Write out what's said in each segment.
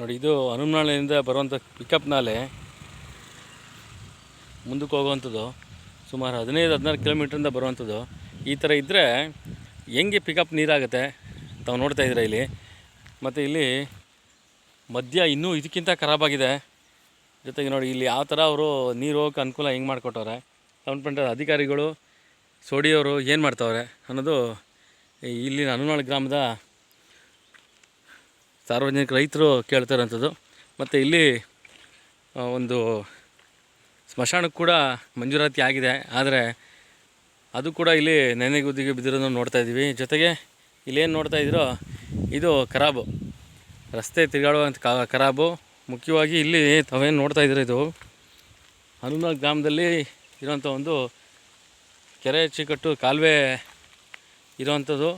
ನೋಡಿ, ಇದು ಹನುಮನಾಳೆಯಿಂದ ಬರುವಂಥ ಪಿಕಪ್ ನಾಲೆ ಮುಂದಕ್ಕೆ ಹೋಗುವಂಥದ್ದು, ಸುಮಾರು ಹದಿನೈದು, ಹದಿನಾರು ಕಿಲೋಮೀಟ್ರಿಂದ ಬರುವಂಥದ್ದು. ಈ ಥರ ಇದ್ದರೆ ಹೆಂಗೆ ಪಿಕಪ್ ನೀರಾಗುತ್ತೆ ತಾವು ನೋಡ್ತಾ ಇದ್ದೀರಾ ಇಲ್ಲಿ? ಮತ್ತು ಇಲ್ಲಿ ಮಧ್ಯ ಇನ್ನೂ ಇದಕ್ಕಿಂತ ಖರಾಬಾಗಿದೆ ಜೊತೆಗೆ ನೋಡಿ, ಇಲ್ಲಿ ಯಾವ ಥರ ಅವರು ನೀರು ಹೋಗೋಕೆ ಅನುಕೂಲ ಹೆಂಗೆ ಮಾಡಿಕೊಟ್ಟವ್ರೆ? ಪೆಂಟರ್ ಅಧಿಕಾರಿಗಳು, ಸೋಡಿಯವರು ಏನು ಮಾಡ್ತವ್ರೆ ಅನ್ನೋದು ಇಲ್ಲಿನ ಹನುಮಾಳ ಗ್ರಾಮದ ಸಾರ್ವಜನಿಕ ರೈತರು ಕೇಳ್ತಾರಂಥದ್ದು. ಮತ್ತು ಇಲ್ಲಿ ಒಂದು ಸ್ಮಶಾನಕ್ಕೆ ಕೂಡ ಮಂಜೂರಾತಿ ಆಗಿದೆ. ಆದರೆ ಅದು ಕೂಡ ಇಲ್ಲಿ ನೆನೆಗುದ್ದಿಗೆ ಬಿದ್ದಿರೋದನ್ನು ನೋಡ್ತಾ ಇದ್ದೀವಿ. ಜೊತೆಗೆ ಇಲ್ಲೇನು ನೋಡ್ತಾ ಇದ್ದೀರೋ ಇದು ಖರಾಬು ರಸ್ತೆ ತಿರುಗಾಡುವಂಥ ಖರಾಬು ಮುಖ್ಯವಾಗಿ ಇಲ್ಲಿ ತಾವೇನು ನೋಡ್ತಾ ಇದ್ದೀರೋ ಇದು. ಹನುಮ ಗ್ರಾಮದಲ್ಲಿ ಇರೋಂಥ ಒಂದು ಕೆರೆ ಚಿಕಟ್ಟು ಕಾಲುವೆ ಇರೋವಂಥದ್ದು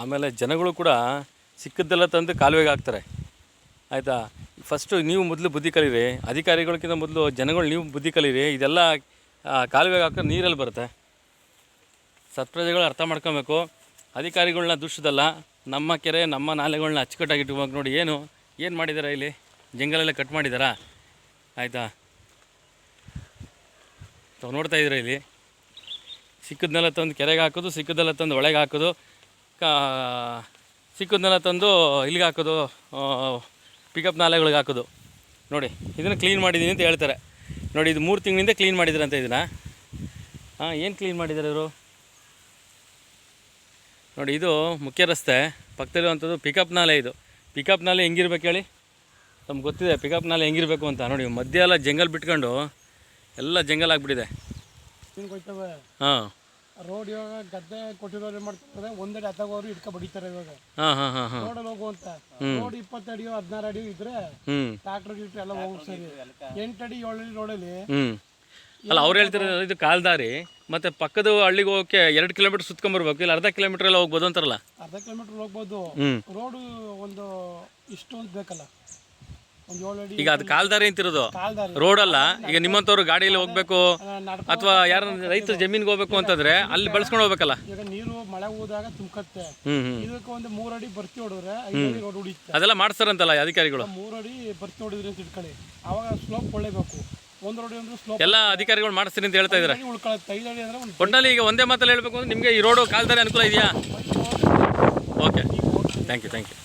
ಆಮೇಲೆ ಜನಗಳು ಕೂಡ ಸಿಕ್ಕದ್ದೆಲ್ಲ ತಂದು ಕಾಲುವೆಗೆ ಹಾಕ್ತಾರೆ. ಆಯಿತಾ? ಫಸ್ಟು ನೀವು ಮೊದಲು ಬುದ್ಧಿ ಕಲೀರಿ, ಅಧಿಕಾರಿಗಳಿಗಿಂತ ಮೊದಲು ಜನಗಳು ನೀವು ಬುದ್ಧಿ ಕಲೀರಿ, ಇದೆಲ್ಲ ಕಾಲುವೆಗೆ ಹಾಕಿದ್ರೆ ನೀರಲ್ಲಿ ಬರುತ್ತೆ. ಸತ್ಪ್ರಜೆಗಳು ಅರ್ಥ ಮಾಡ್ಕೊಬೇಕು. ಅಧಿಕಾರಿಗಳನ್ನ ದುಷ್ಟದಲ್ಲ ನಮ್ಮ ಕೆರೆ, ನಮ್ಮ ನಾಲೆಗಳನ್ನ ಅಚ್ಚುಕಟ್ಟಾಗಿ ಇಟ್ಕೋಬೇಕು ನೋಡಿ, ಏನು ಏನು ಮಾಡಿದ್ದಾರೆ ಇಲ್ಲಿ? ಜಂಗಲೆಲ್ಲ ಕಟ್ ಮಾಡಿದ್ದಾರಾ ಆಯಿತಾ? ತಾವು ನೋಡ್ತಾ ಇದ್ದೀರಾ ಇಲ್ಲಿ? ಸಿಕ್ಕದನ್ನೆಲ್ಲ ತಂದು ಕೆರೆಗೆ ಹಾಕೋದು ಸಿಕ್ಕದೆಲ್ಲ ತಂದು ಒಳಗೆ ಹಾಕೋದು. ಕಾ ಸಿಕ್ಕದನ್ನೆಲ್ಲ ತಂದು ಇಲ್ಲಿಗೆ ಹಾಕೋದು ಪಿಕಪ್ ನಾಲೆಗಳಿಗೆ ಹಾಕೋದು. ನೋಡಿ ಇದನ್ನು ಕ್ಲೀನ್ ಮಾಡಿದ್ದೀನಿ ಅಂತ ಹೇಳ್ತಾರೆ. ನೋಡಿ ಇದು ಮೂರು ತಿಂಗಳಿಂದ ಕ್ಲೀನ್ ಮಾಡಿದ್ರು ಅಂತ ಇದನ್ನು. ಹಾಂ ಏನು ಕ್ಲೀನ್ ಮಾಡಿದ್ದಾರೆ ಇವರು? ನೋಡಿ ಇದು ಮುಖ್ಯ ರಸ್ತೆ. ಪಕ್ಕದಲ್ಲಿರುವಂಥದ್ದು ಪಿಕಪ್ ನಾಲೆ ಇದು. ಪಿಕಪ್ ನಾಲೆ ಹೆಂಗಿರ್ಬೇಕು ಹೇಳಿ? ನಮ್ಗೆ ಗೊತ್ತಿದೆ ಪಿಕಪ್ ನಾಲೆ ಹೆಂಗಿರಬೇಕು ಅಂತ. ನೋಡಿ ಮಧ್ಯ ಎಲ್ಲ ಜಂಗಲ್ ಬಿಟ್ಕೊಂಡು ಎಲ್ಲ ಜಂಗಲ್ ಆಗಿಬಿಟ್ಟಿದೆ. ಹಾಂ. ರೋಡ್ ಇವಾಗ ಗದ್ದೆ ಕೊಟ್ಟಿರೋರು ಏನ್ ಮಾಡ್ತಾರೆ? ಒಂದೆಡೆ ಹತ್ತಾಗೋರು ಇಟ್ಕೊ ಬಡಿತಾರೆ ಇವಾಗ. ಹಾ ಹಾ ಹಾ ಹಾಂ. ರೋಡಲ್ಲಿ ಹೋಗುವಂತ ರೋಡ್ ಇಪ್ಪತ್ತು ಅಡಿ ಹದಿನಾರು ಅಡಿ ಇದ್ರೆ ಟ್ರಾಕ್ಟರ್ ಗಿಟ್ರ ಎಲ್ಲ ಹೋಗಿ ಸರಿ. ಎಂಟು ಅಡಿ ಏಳು ಅಡಿ ರೋಡಲ್ಲಿ ಅಲ್ಲ ಅವ್ರು ಹೇಳ್ತಾರೆ ಇದು ಕಾಲ್ದಾರಿ. ಮತ್ತೆ ಪಕ್ಕದ ಹಳ್ಳಿಗೆ ಹೋಗಕ್ಕೆ ಎರಡು ಕಿಲೋಮೀಟರ್ ಸುತ್ಕೊಂಡ್ಬರ್ಬೇಕು ಇಲ್ಲ ಅರ್ಧ ಕಿಲೋಮೀಟರ್ ಎಲ್ಲ ಹೋಗ್ಬೋದು ಅಂತಾರಲ್ಲ? ಅರ್ಧ ಕಿಲೋಮೀಟರ್ ಹೋಗ್ಬೋದು. ರೋಡ್ ರೋಡು ಒಂದು ಇಷ್ಟೊಂದು ಅಂತ ಬೇಕಲ್ಲ. ಒಂದು ಏಳು ಅಡಿ ಈಗ ಅದು ಕಾಲ್ದಾರಿ ಅಂತಿರೋದು. ಕಾಲ್ದಾರಿ. ರೋಡಲ್ಲ. ಈಗ ನಿಮ್ಮಂಥವ್ರು ಗಾಡಿಯಲ್ಲಿ ಹೋಗ್ಬೇಕು ನಡ್ಕೊ ಅಥವಾ ಯಾರ ರೈತರ ಜಮೀನಿಗೆ ಹೋಗ್ಬೇಕು ಅಂತಂದ್ರೆ ಅಲ್ಲಿ ಬಳಸ್ಕೊಂಡು ಹೋಗ್ಬೇಕಲ್ಲ. ಈಗ ನೀರು ಮಳೆ ಹೋದಾಗ ತುಂಬ್ಕತ್ತೆ ಹ್ಞೂ ಹ್ಞೂ ಇದಕ್ಕೆ ಒಂದು ಮೂರು ಅಡಿ ಬರ್ತಿ ಹೊಡಿದ್ರೆ ಐದು ಅಡಿ ರೋಡ್ ಹೊಡಿಯುತ್ತೆ ಅದೆಲ್ಲ ಮಾಡ್ತಾರಂತಲ್ಲ ಅಧಿಕಾರಿಗಳು? ಮೂರು ಅಡಿ ಬರ್ತಿ ಹೊಡಿದ್ರಿ ಅಂತ ಇಟ್ಕೊಳ್ಳಿ. ಅವಾಗ ಸ್ಲೋಪ್ ಒಳ್ಳೇಬೇಕು. ಒಂದು ರೋಡಿ ಅಂದ್ರೆ ಸ್ಲೋಪ್ ಎಲ್ಲ ಅಧಿಕಾರಿಗಳು ಮಾಡಿಸ್ತೀನಿ ಅಂತ ಹೇಳ್ತಾ ಇದ್ದಾರೆ. ಉಳ್ಕೊಳತ್ತೆ ಐದು ಅಡಿ ಅಂದ್ರೆ ಒಂದು ಒಟ್ಟಿನಲ್ಲಿ ಈಗ ಒಂದೇ ಮಾತಲ್ಲಿ ಹೇಳ್ಬೇಕು ಅಂದ್ರೆ ನಿಮಗೆ ಈ ರೋಡು ಕಾಲ್ದಾರಿ ಅನುಕೂಲ ಇದೆಯಾ? Okay thank you thank you